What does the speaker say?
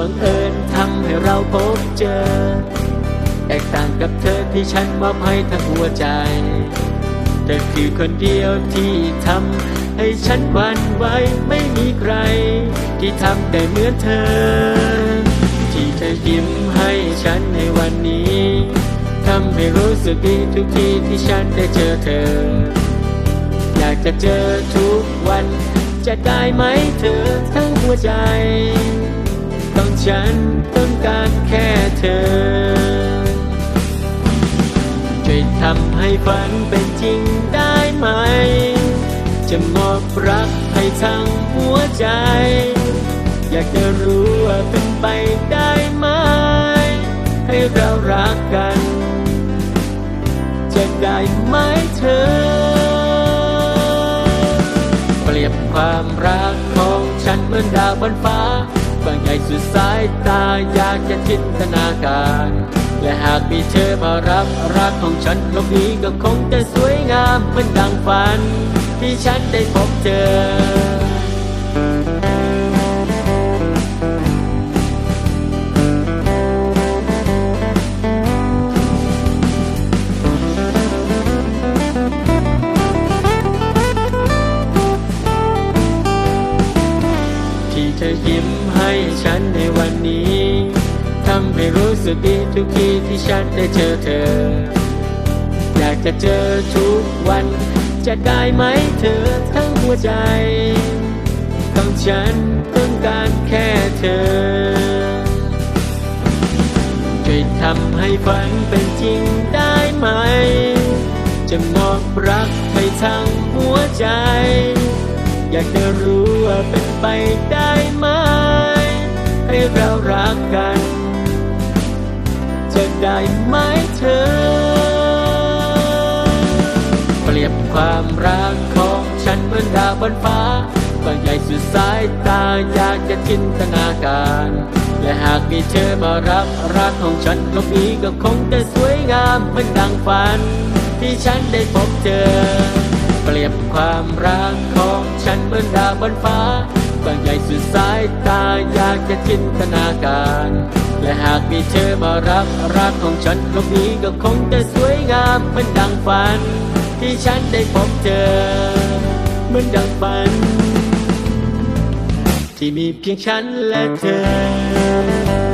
บังเอิญทำให้เราพบเจอ แตกต่างกับเธอที่ฉันมอบให้ทั้งหัวใจ เธอคือคนเดียวที่ทำให้ฉันหวันไหวไม่มีใคร ที่ทำได้เหมือนเธอ ที่เธอยิ้มให้ฉันในวันนี้ทำให้รู้สึกดีทุกทีที่ฉันได้เจอเธอ อยากจะเจอทุกวันจะได้ไหมเธอทั้งหัวใจ ฉันต้องการแค่เธอ ช่วยทำให้ฝันเป็นจริงได้ไหม จะมอบรักให้ทั้งหัวใจ อยากจะรู้ว่าเป็นไปได้ไหม ให้เรารักกัน จะได้ไหมเธอเปรียบความรักของฉันเหมือนดาวบนฟ้า บางใหญ่สุดสายตาอยากจะจินตนาการ และหากมีเธอมารับรักของฉันโลกนี้ก็คงจะสวยงามเหมือนดังฝัน ที่ฉันได้พบเจอที่เธอยิ้ม ฉันในวันนี้ทำให้รู้สึกดีทุกทีที่ฉันได้เจอเธอ อยากจะเจอทุกวัน จะได้ไหมเธอทั้งหัวใจต้องฉันต้องการแค่เธอช่วยทำให้ฝันเป็นจริงได้ไหม จะมอบรักให้ทั้งหัวใจ อยากจะรู้ว่าเป็นไปได้ไหม เรารักกันจะได้ไหมเธอ เปรียบความรักของฉันเหมือนดาวบนฟ้าบางใหญ่สุดสายตาอยากจะจินตนาการ และหากมีเธอมารับรักของฉันโลกนี้ก็คงจะสวยงามเหมือนดังฝัน ที่ฉันได้พบเจอ เปรียบความรักของฉันเหมือนดาวบนฟ้า บางใหญ่สุดสายตาอยากจะจินตนาการ และหากมีเธอมารักรักของฉันโลกนี้ก็คงจะสวยงามเหมือนดังฝัน ที่ฉันได้พบเจอเหมือนดังฝัน ที่มีเพียงฉันและเธอ